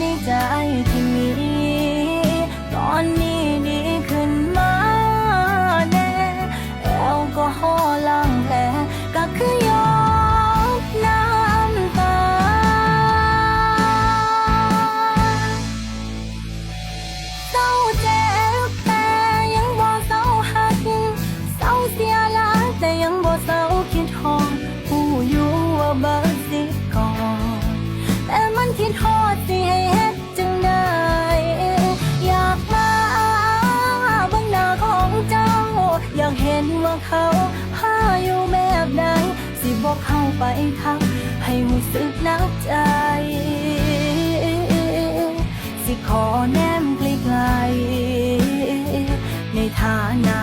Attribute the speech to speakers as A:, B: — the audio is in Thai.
A: ในใจ มว่าเขาหาอยู่แบบใดสิบอกเข้าไปทำให้หูสึกนักใจ สิขอแนมไกลๆในฐานะ